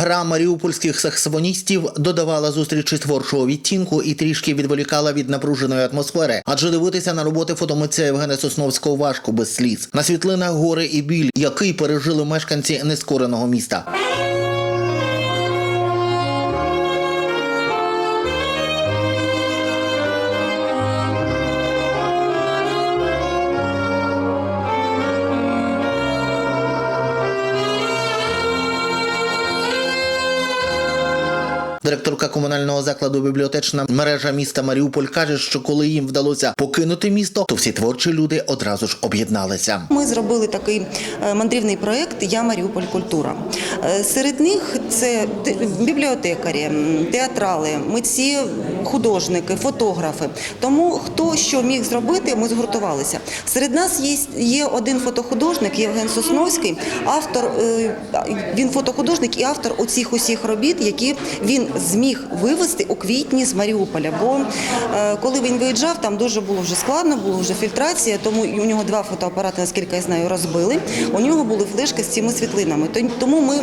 Гра маріупольських саксофоністів додавала зустрічі творчого відтінку і трішки відволікала від напруженої атмосфери, адже дивитися на роботи фотомитця Євгена Сосновського важко без сліз. На світлинах гори і біль, який пережили мешканці нескореного міста. Директорка комунального закладу бібліотечна мережа міста Маріуполь каже, що коли їм вдалося покинути місто, то всі творчі люди одразу ж об'єдналися. Ми зробили такий е, мандрівний проект Я Маріуполь Культура. Е, Серед них це те- бібліотекарі, театрали, митці, художники, фотографи. Тому хто що міг зробити, ми згуртувалися. Серед нас є, є один фотохудожник Євген Сосновський, автор. е, Він фотохудожник і автор оцих усіх робіт, які він зміг вивезти у квітні з Маріуполя. Бо е, коли він виїжджав, там дуже було вже складно, була вже фільтрація, тому у нього два фотоапарати, наскільки я знаю, розбили. У нього були флешки з цими світлинами. То- Тому ми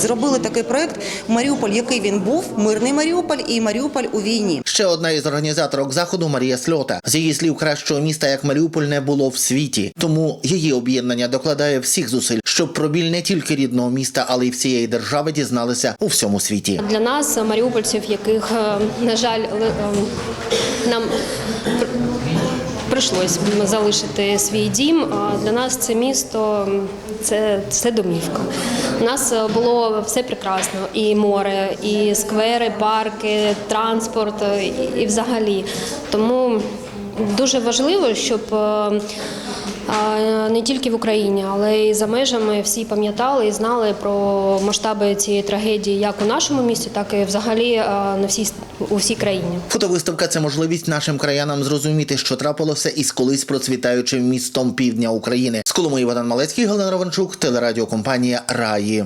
зробили такий проект Маріуполь, який він був, мирний Маріуполь і Маріуполь у війні. Ще одна із організаторок заходу Марія Сльота. З її слів, кращого міста як Маріуполь не було в світі. Тому її об'єднання докладає всіх зусиль, щоб про біль не тільки рідного міста, але й всієї держави дізналися у всьому світі. Для нас, маріупольців, яких, е, на жаль, ем, нам прийшлось залишити свій дім, для нас це місто це, це домівка. У нас е, було все прекрасно: і море, і сквери, парки, транспорт, е, і, і взагалі. Тому дуже важливо, щоб. е, не тільки в Україні, але й за межами всі пам'ятали і знали про масштаби цієї трагедії як у нашому місті, так і взагалі на всій у всій країні. Фотовиставка це можливість нашим краянам зрозуміти, що трапилося із колись процвітаючим містом півдня України. З Коломиї Богдан Малецький, Галина Раванчук, телерадіокомпанія Раї.